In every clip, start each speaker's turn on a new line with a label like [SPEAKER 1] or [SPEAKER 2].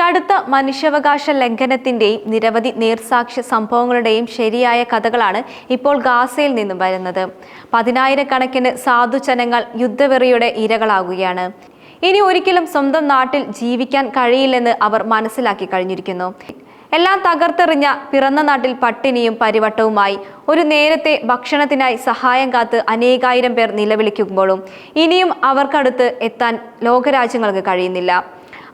[SPEAKER 1] കടുത്ത മനുഷ്യാവകാശ ലംഘനത്തിന്റെയും നിരവധി നേർസാക്ഷ്യ സംഭവങ്ങളുടെയും ശരിയായ കഥകളാണ് ഇപ്പോൾ ഗാസയിൽ നിന്നും വരുന്നത്. പതിനായിരക്കണക്കിന് സാധുജനങ്ങൾ യുദ്ധവെറിയുടെ ഇരകളാകുകയാണ്. ഇനി ഒരിക്കലും സ്വന്തം നാട്ടിൽ ജീവിക്കാൻ കഴിയില്ലെന്ന് അവർ മനസ്സിലാക്കി കഴിഞ്ഞിരിക്കുന്നു. എല്ലാം തകർത്തെറിഞ്ഞ പിറന്ന നാട്ടിൽ പട്ടിണിയും പരിവട്ടവുമായി ഒരു നേരത്തെ ഭക്ഷണത്തിനായി സഹായം കാത്ത് അനേകായിരം പേർ നിലവിളിക്കുമ്പോഴും ഇനിയും അവർക്കടുത്ത് എത്താൻ ലോകരാജ്യങ്ങൾക്ക് കഴിയുന്നില്ല.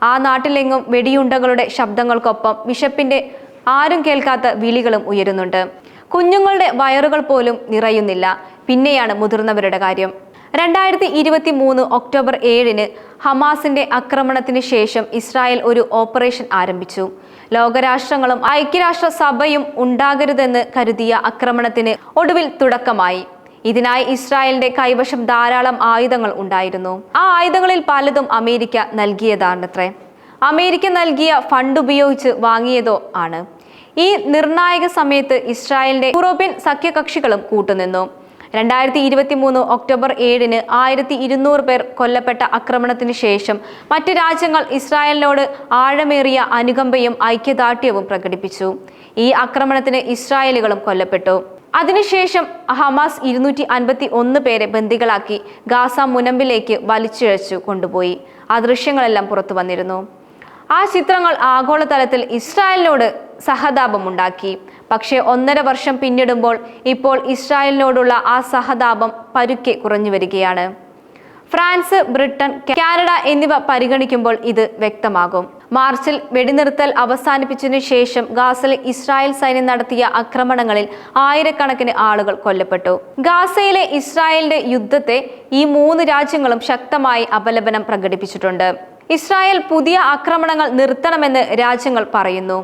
[SPEAKER 1] ആ നാട്ടിലെങ്ങും വെടിയുണ്ടകളുടെ ശബ്ദങ്ങൾക്കൊപ്പം വിശപ്പിന്റെ ആരും കേൾക്കാത്ത വിളികളും ഉയരുന്നുണ്ട്. കുഞ്ഞുങ്ങളുടെ വയറുകൾ പോലും നിറയുന്നില്ല. പിന്നെയാണ് മുതിർന്നവരുടെ കാര്യം. രണ്ടായിരത്തി ഇരുപത്തി മൂന്ന് ഒക്ടോബർ ഏഴിന് ഹമാസിന്റെ ആക്രമണത്തിന് ശേഷം ഇസ്രായേൽ ഒരു ഓപ്പറേഷൻ ആരംഭിച്ചു. ലോകരാഷ്ട്രങ്ങളും ഐക്യരാഷ്ട്ര സഭയും ഉണ്ടാകരുതെന്ന് കരുതിയ ആക്രമണത്തിന് ഒടുവിൽ തുടക്കമായി. ഇതിനായി ഇസ്രായേലിന്റെ കൈവശം ധാരാളം ആയുധങ്ങൾ ഉണ്ടായിരുന്നു. ആ ആയുധങ്ങളിൽ പലതും അമേരിക്ക നൽകിയതാണത്രേ. അമേരിക്ക നൽകിയ ഫണ്ട് ഉപയോഗിച്ച് വാങ്ങിയതോ ആണ്. ഈ നിർണായക സമയത്ത് ഇസ്രായേലിന്റെ യൂറോപ്യൻ സഖ്യകക്ഷികളും കൂട്ടുനിന്നു. രണ്ടായിരത്തി ഇരുപത്തി മൂന്ന് ഒക്ടോബർ ഏഴിന് ആയിരത്തി ഇരുന്നൂറ് പേർ കൊല്ലപ്പെട്ട ആക്രമണത്തിന് ശേഷം മറ്റ് രാജ്യങ്ങൾ ഇസ്രായേലിനോട് ആഴമേറിയ അനുകമ്പയും ഐക്യദാർഢ്യവും പ്രകടിപ്പിച്ചു. ഈ ആക്രമണത്തിന് ഇസ്രായേലുകളും കൊല്ലപ്പെട്ടു. അതിനുശേഷം ഹമാസ് ഇരുന്നൂറ്റി അൻപത്തി ഒന്ന് പേരെ ബന്ദികളാക്കി ഗാസ മുനമ്പിലേക്ക് വലിച്ചിഴച്ചു കൊണ്ടുപോയി. ആ ദൃശ്യങ്ങളെല്ലാം പുറത്തു വന്നിരുന്നു. ആ ചിത്രങ്ങൾ ആഗോളതലത്തിൽ ഇസ്രായേലിനോട് സഹതാപമുണ്ടാക്കി. പക്ഷേ ഒന്നര വർഷം പിന്നിടുമ്പോൾ ഇപ്പോൾ ഇസ്രായേലിനോടുള്ള ആ സഹതാപം പരുക്കെ കുറഞ്ഞു വരികയാണ്. ഫ്രാൻസ് ബ്രിട്ടൻ കാനഡ എന്നിവ പരിഗണിക്കുമ്പോൾ ഇത് വ്യക്തമാകും. മാർച്ചിൽ വെടിനിർത്തൽ അവസാനിപ്പിച്ചതിനു ശേഷം ഗാസയിൽ ഇസ്രായേൽ സൈന്യം നടത്തിയ ആക്രമണങ്ങളിൽ ആയിരക്കണക്കിന് ആളുകൾ കൊല്ലപ്പെട്ടു. ഗാസയിലെ ഇസ്രായേലിന്റെ യുദ്ധത്തെ ഈ മൂന്ന് രാജ്യങ്ങളും ശക്തമായി അപലപനം പ്രകടിപ്പിച്ചിട്ടുണ്ട്. ഇസ്രായേൽ പുതിയ ആക്രമണങ്ങൾ നിർത്തണമെന്ന് രാജ്യങ്ങൾ പറയുന്നു.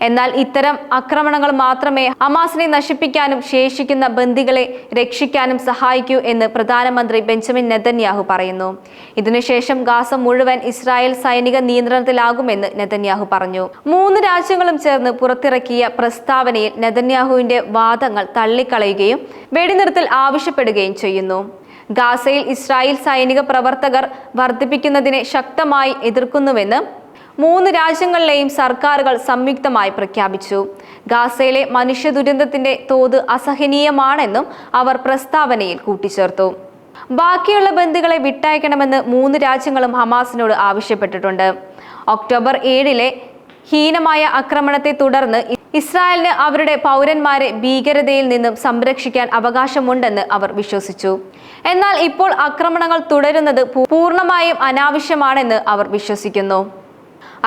[SPEAKER 1] എന്നാൽ ഇത്തരം ആക്രമണങ്ങൾ മാത്രമേ ഹമാസിനെ നശിപ്പിക്കാനും ശേഷിക്കുന്ന ബന്ദികളെ രക്ഷിക്കാനും സഹായിക്കൂ എന്ന് പ്രധാനമന്ത്രി ബെഞ്ചമിൻ നെതന്യാഹു പറയുന്നു. ഇതിനുശേഷം ഗാസ മുഴുവൻ ഇസ്രായേൽ സൈനിക നിയന്ത്രണത്തിലാകുമെന്ന് നെതന്യാഹു പറഞ്ഞു. മൂന്ന് രാജ്യങ്ങളും ചേർന്ന് പുറത്തിറക്കിയ പ്രസ്താവനയിൽ നെതന്യാഹുവിന്റെ വാദങ്ങൾ തള്ളിക്കളയുകയും വെടിനിർത്തൽ ആവശ്യപ്പെടുകയും ചെയ്യുന്നു. ഗാസയിൽ ഇസ്രായേൽ സൈനിക പ്രവർത്തകർ വർദ്ധിപ്പിക്കുന്നതിനെ ശക്തമായി എതിർക്കുന്നുവെന്ന് മൂന്ന് രാജ്യങ്ങളിലെയും സർക്കാരുകൾ സംയുക്തമായി പ്രഖ്യാപിച്ചു. ഗാസയിലെ മനുഷ്യ ദുരന്തത്തിന്റെ തോത് അസഹനീയമാണെന്നും അവർ പ്രസ്താവനയിൽ കൂട്ടിച്ചേർത്തു. ബാക്കിയുള്ള ബന്ധുക്കളെ വിട്ടയക്കണമെന്ന് മൂന്ന് രാജ്യങ്ങളും ഹമാസിനോട് ആവശ്യപ്പെട്ടിട്ടുണ്ട്. ഒക്ടോബർ ഏഴിലെ ഹീനമായ ആക്രമണത്തെ തുടർന്ന് ഇസ്രായേലിന് അവരുടെ പൗരന്മാരെ ഭീകരതയിൽ നിന്നും സംരക്ഷിക്കാൻ അവകാശമുണ്ടെന്ന് അവർ വിശ്വസിച്ചു. എന്നാൽ ഇപ്പോൾ ആക്രമണങ്ങൾ തുടരുന്നത് പൂർണമായും അനാവശ്യമാണെന്ന് അവർ വിശ്വസിക്കുന്നു.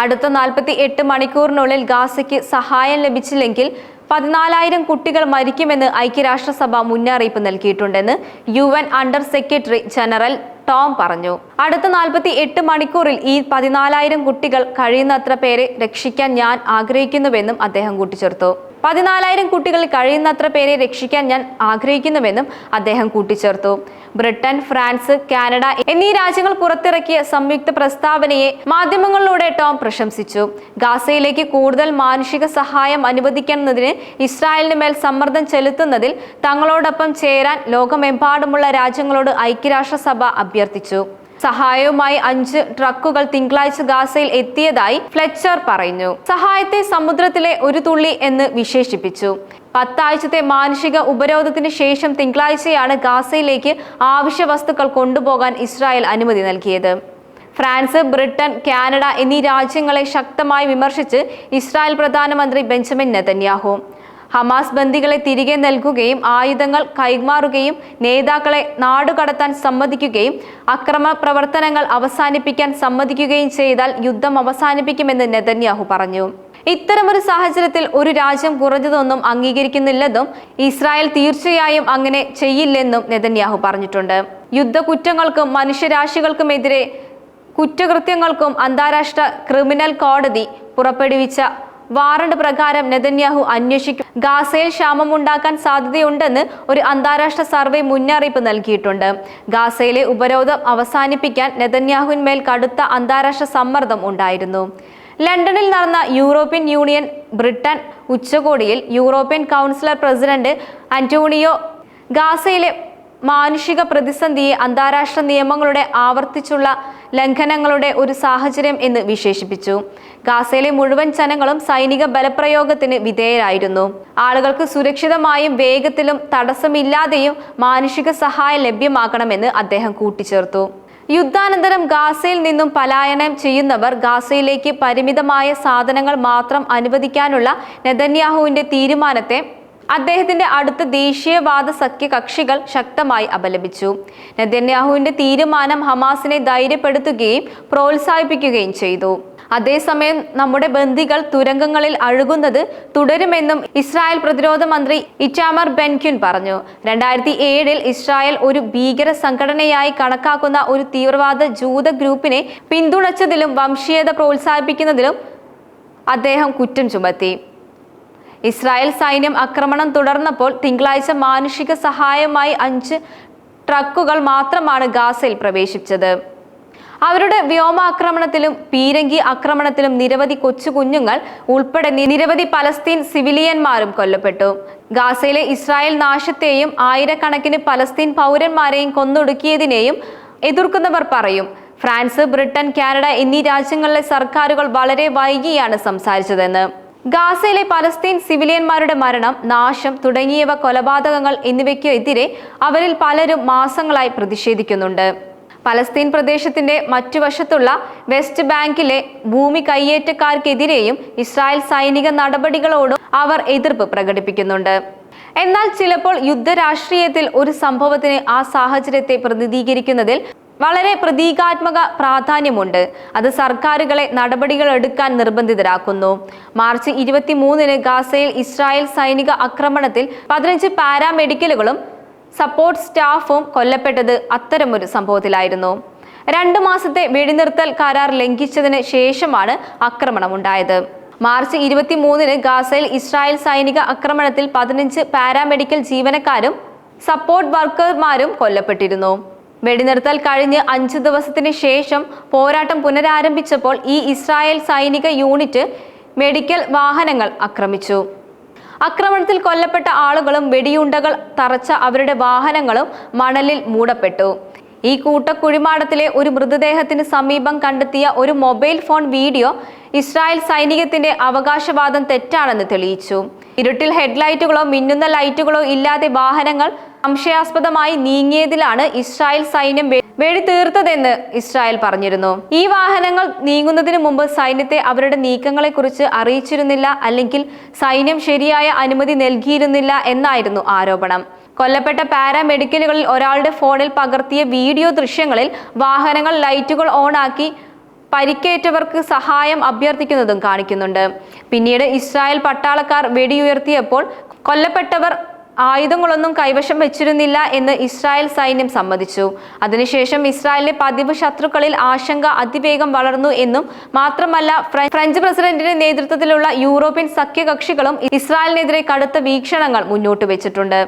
[SPEAKER 1] അടുത്ത നാൽപ്പത്തി എട്ട് മണിക്കൂറിനുള്ളിൽ ഗാസയ്ക്ക് സഹായം ലഭിച്ചില്ലെങ്കിൽ പതിനാലായിരം കുട്ടികൾ മരിക്കുമെന്ന് ഐക്യരാഷ്ട്രസഭ മുന്നറിയിപ്പ് നൽകിയിട്ടുണ്ടെന്ന് U N under secretary general Tom പറഞ്ഞു. അടുത്ത നാൽപ്പത്തി എട്ട് മണിക്കൂറിൽ ഈ പതിനാലായിരം കുട്ടികൾ കഴിയുന്നത്ര പേരെ രക്ഷിക്കാൻ ഞാൻ ആഗ്രഹിക്കുന്നുവെന്നും അദ്ദേഹം കൂട്ടിച്ചേർത്തു. പതിനാലായിരം കുട്ടികൾ കഴിയുന്നത്ര പേരെ രക്ഷിക്കാൻ ഞാൻ ആഗ്രഹിക്കുന്നുവെന്നും അദ്ദേഹം കൂട്ടിച്ചേർത്തു. ബ്രിട്ടൻ ഫ്രാൻസ് കാനഡ എന്നീ രാജ്യങ്ങൾ പുറത്തിറക്കിയ സംയുക്ത പ്രസ്താവനയെ മാധ്യമങ്ങളിലൂടെ ടോം പ്രശംസിച്ചു. ഗാസയിലേക്ക് കൂടുതൽ മാനുഷിക സഹായം അനുവദിക്കുന്നതിന് ഇസ്രായേലിന് മേൽ സമ്മർദ്ദം ചെലുത്തുന്നതിൽ തങ്ങളോടൊപ്പം ചേരാൻ ലോകമെമ്പാടുമുള്ള രാജ്യങ്ങളോട് ഐക്യരാഷ്ട്രസഭ അഭ്യർത്ഥിച്ചു. സഹായവുമായി അഞ്ച് ട്രക്കുകൾ തിങ്കളാഴ്ച ഗാസയിൽ എത്തിയതായി ഫ്ലെച്ചർ പറഞ്ഞു സഹായത്തെ സമുദ്രത്തിലെ ഒരു തുള്ളി എന്ന് വിശേഷിപ്പിച്ചു. പത്താഴ്ചത്തെ മാനുഷിക ഉപരോധത്തിന് ശേഷം തിങ്കളാഴ്ചയാണ് ഗാസയിലേക്ക് ആവശ്യ വസ്തുക്കൾ കൊണ്ടുപോകാൻ ഇസ്രായേൽ അനുമതി നൽകിയത്. ഫ്രാൻസ് ബ്രിട്ടൻ കാനഡ എന്നീ രാജ്യങ്ങളെ ശക്തമായി വിമർശിച്ച് ഇസ്രായേൽ പ്രധാനമന്ത്രി ബെഞ്ചമിൻ നെതന്യാഹു. ഹമാസ് ബന്ദികളെ തിരികെ നൽകുകയും ആയുധങ്ങൾ കൈമാറുകയും നേതാക്കളെ നാടുകടത്താൻ സമ്മതിക്കുകയും അക്രമ പ്രവർത്തനങ്ങൾ അവസാനിപ്പിക്കാൻ സമ്മതിക്കുകയും ചെയ്താൽ യുദ്ധം അവസാനിപ്പിക്കുമെന്ന് നെതന്യാഹു പറഞ്ഞു. ഇത്തരമൊരു സാഹചര്യത്തിൽ ഒരു രാജ്യം കുറഞ്ഞതൊന്നും അംഗീകരിക്കുന്നില്ലെന്നും ഇസ്രായേൽ തീർച്ചയായും അങ്ങനെ ചെയ്യില്ലെന്നും നെതന്യാഹു പറഞ്ഞിട്ടുണ്ട്. യുദ്ധ യുദ്ധകുറ്റങ്ങൾക്കും മനുഷ്യരാശികൾക്കുമെതിരെ കുറ്റകൃത്യങ്ങൾക്കും അന്താരാഷ്ട്ര ക്രിമിനൽ കോടതി പുറപ്പെടുവിച്ച വാറണ്ട് പ്രകാരം നെതന്യാഹു അന്വേഷിക്കും. ഗാസയിൽ ക്ഷാമമുണ്ടാക്കാൻ സാധ്യതയുണ്ടെന്ന് ഒരു അന്താരാഷ്ട്ര സർവേ മുന്നറിയിപ്പ് നൽകിയിട്ടുണ്ട്. ഗാസയിലെ ഉപരോധം അവസാനിപ്പിക്കാൻ നെതന്യാഹുവിന്മേൽ കടുത്ത അന്താരാഷ്ട്ര സമ്മർദ്ദം ഉണ്ടായിരുന്നു. ലണ്ടനിൽ നടന്ന യൂറോപ്യൻ യൂണിയൻ ബ്രിട്ടൻ ഉച്ചകോടിയിൽ യൂറോപ്യൻ കൗൺസിലർ പ്രസിഡന്റ് അന്റോണിയോ ഗാസയിലെ മാനുഷിക പ്രതിസന്ധിയെ അന്താരാഷ്ട്ര നിയമങ്ങളുടെ ആവർത്തിച്ചുള്ള ലംഘനങ്ങളുടെ ഒരു സാഹചര്യം എന്ന് വിശേഷിപ്പിച്ചു. ഗാസയിലെ മുഴുവൻ ജനങ്ങളും സൈനിക ബലപ്രയോഗത്തിന് വിധേയരായിരുന്നു. ആളുകൾക്ക് സുരക്ഷിതമായും വേഗത്തിലും തടസ്സമില്ലാതെയും മാനുഷിക സഹായം ലഭ്യമാക്കണമെന്ന് അദ്ദേഹം കൂട്ടിച്ചേർത്തു. യുദ്ധാനന്തരം ഗാസയിൽ നിന്നും പലായനം ചെയ്യുന്നവർ ഗാസയിലേക്ക് പരിമിതമായ സാധനങ്ങൾ മാത്രം അനുവദിക്കാനുള്ള നെതന്യാഹുവിന്റെ തീരുമാനത്തെ അദ്ദേഹത്തിന്റെ അടുത്ത ദേശീയവാദ സഖ്യ കക്ഷികൾ ശക്തമായി അപലപിച്ചു. നെതന്യാഹുവിന്റെ തീരുമാനം ഹമാസിനെ ധൈര്യപ്പെടുത്തുകയും പ്രോത്സാഹിപ്പിക്കുകയും ചെയ്തു. അതേസമയം നമ്മുടെ ബന്ദികൾ തുരങ്കങ്ങളിൽ അഴുകുന്നത് തുടരുമെന്നും ഇസ്രായേൽ പ്രതിരോധ മന്ത്രി ഇറ്റാമർ ബെൻക്യുൻ പറഞ്ഞു. രണ്ടായിരത്തി ഏഴിൽ ഇസ്രായേൽ ഒരു ഭീകര സംഘടനയായി കണക്കാക്കുന്ന ഒരു തീവ്രവാദ ജൂത ഗ്രൂപ്പിനെ പിന്തുണച്ചതിലും വംശീയത പ്രോത്സാഹിപ്പിക്കുന്നതിലും അദ്ദേഹം കുറ്റം ചുമത്തി. ഇസ്രായേൽ സൈന്യം ആക്രമണം തുടർന്നപ്പോൾ തിങ്കളാഴ്ച മാനുഷിക സഹായമായി അഞ്ച് ട്രക്കുകൾ മാത്രമാണ് ഗാസയിൽ പ്രവേശിച്ചത്. അവരുടെ വ്യോമാക്രമണത്തിലും പീരങ്കി ആക്രമണത്തിലും നിരവധി കൊച്ചു കുഞ്ഞുങ്ങൾ ഉൾപ്പെടെ നിരവധി പലസ്തീൻ സിവിലിയന്മാരും കൊല്ലപ്പെട്ടു. ഗാസയിലെ ഇസ്രായേൽ നാശത്തെയും ആയിരക്കണക്കിന് പലസ്തീൻ പൗരന്മാരെയും കൊന്നൊടുക്കിയതിനെയും എതിർക്കുന്നവർ പറയും. ഫ്രാൻസ് ബ്രിട്ടൻ കാനഡ എന്നീ രാജ്യങ്ങളിലെ സർക്കാരുകൾ വളരെ വൈകിയാണ് സംസാരിച്ചതെന്ന്. ഗാസയിലെ പലസ്തീൻ സിവിലിയന്മാരുടെ മരണം നാശം തുടങ്ങിയവ കൊലപാതകങ്ങൾ എന്നിവയ്ക്കെതിരെ അവരിൽ പലരും മാസങ്ങളായി പ്രതിഷേധിക്കുന്നുണ്ട്. പലസ്തീൻ പ്രദേശത്തിന്റെ മറ്റു വശത്തുള്ള വെസ്റ്റ് ബാങ്കിലെ ഭൂമി കയ്യേറ്റക്കാർക്കെതിരെയും ഇസ്രായേൽ സൈനിക നടപടികളോടും അവർ എതിർപ്പ് പ്രകടിപ്പിക്കുന്നുണ്ട്. എന്നാൽ ചിലപ്പോൾ യുദ്ധരാഷ്ട്രീയത്തിൽ ഒരു സംഭവത്തിന് ആ സാഹചര്യത്തെ പ്രതിനിധീകരിക്കുന്നതിൽ വളരെ പ്രതീകാത്മക പ്രാധാന്യമുണ്ട്. അത് സർക്കാരുകളെ നടപടികൾ എടുക്കാൻ നിർബന്ധിതരാക്കുന്നു. മാർച്ച് ഇരുപത്തിമൂന്നിന് ഗാസയിൽ ഇസ്രായേൽ സൈനിക ആക്രമണത്തിൽ പതിനഞ്ച് പാരാമെഡിക്കലുകളും സപ്പോർട്ട് സ്റ്റാഫും കൊല്ലപ്പെട്ടത് അത്തരമൊരു സംഭവത്തിലായിരുന്നു. രണ്ടു മാസത്തെ വെടിനിർത്തൽ കരാർ ലംഘിച്ചതിന് ശേഷമാണ് ആക്രമണം ആക്രമണമുണ്ടായത്. മാർച്ച് ഇരുപത്തിമൂന്നിന് ഗാസയിൽ ഇസ്രായേൽ സൈനിക ആക്രമണത്തിൽ പതിനഞ്ച് പാരാമെഡിക്കൽ ജീവനക്കാരും സപ്പോർട്ട് വർക്കർമാരും കൊല്ലപ്പെട്ടിരുന്നു. വെടിനിർത്തൽ കഴിഞ്ഞ് അഞ്ച് ദിവസത്തിന് ശേഷം പോരാട്ടം പുനരാരംഭിച്ചപ്പോൾ ഈ ഇസ്രായേൽ സൈനിക യൂണിറ്റ് മെഡിക്കൽ വാഹനങ്ങൾ ആക്രമിച്ചു. ആക്രമണത്തിൽ കൊല്ലപ്പെട്ട ആളുകളും വെടിയുണ്ടകൾ തറച്ച അവരുടെ വാഹനങ്ങളും മണലിൽ മൂടപ്പെട്ടു. ഈ കൂട്ടക്കുഴിമാടത്തിലെ ഒരു മൃതദേഹത്തിന് സമീപം കണ്ടെത്തിയ ഒരു മൊബൈൽ ഫോൺ വീഡിയോ ഇസ്രായേൽ സൈനികത്തിന്റെ അവകാശവാദം തെറ്റാണെന്ന് തെളിയിച്ചു. ഇരുട്ടിൽ ഹെഡ്ലൈറ്റുകളോ മിന്നുന്ന ലൈറ്റുകളോ ഇല്ലാതെ വാഹനങ്ങൾ സംശയാസ്പദമായി നീങ്ങിയതിലാണ് ഇസ്രായേൽ സൈന്യം വെടിതീർത്തതെന്ന് ഇസ്രായേൽ പറഞ്ഞിരുന്നു. ഈ വാഹനങ്ങൾ നീങ്ങുന്നതിന് മുമ്പ് സൈന്യത്തെ അവരുടെ നീക്കങ്ങളെക്കുറിച്ച് അറിയിച്ചിരുന്നില്ല അല്ലെങ്കിൽ സൈന്യം ശരിയായ അനുമതി നൽകിയിരുന്നില്ല എന്നായിരുന്നു ആരോപണം. കൊല്ലപ്പെട്ട പാരാമെഡിക്കലുകളിൽ ഒരാളുടെ ഫോണിൽ പകർത്തിയ വീഡിയോ ദൃശ്യങ്ങളിൽ വാഹനങ്ങൾ ലൈറ്റുകൾ ഓണാക്കി പരിക്കേറ്റവർക്ക് സഹായം അഭ്യർത്ഥിക്കുന്നതും കാണിക്കുന്നുണ്ട്. പിന്നീട് ഇസ്രായേൽ പട്ടാളക്കാർ വെടിയുയർത്തിയപ്പോൾ കൊല്ലപ്പെട്ടവർ ആയുധങ്ങളൊന്നും കൈവശം വെച്ചിരുന്നില്ല എന്ന് ഇസ്രായേൽ സൈന്യം സമ്മതിച്ചു. അതിനുശേഷം ഇസ്രായേലിലെ പതിവ് ശത്രുക്കളിൽ ആശങ്ക അതിവേഗം വളർന്നു എന്നും മാത്രമല്ല ഫ്രഞ്ച് പ്രസിഡന്റിന്റെ നേതൃത്വത്തിലുള്ള യൂറോപ്യൻ സഖ്യകക്ഷികളും ഇസ്രായേലിനെതിരെ കടുത്ത വീക്ഷണങ്ങൾ മുന്നോട്ട് വെച്ചിട്ടുണ്ട്.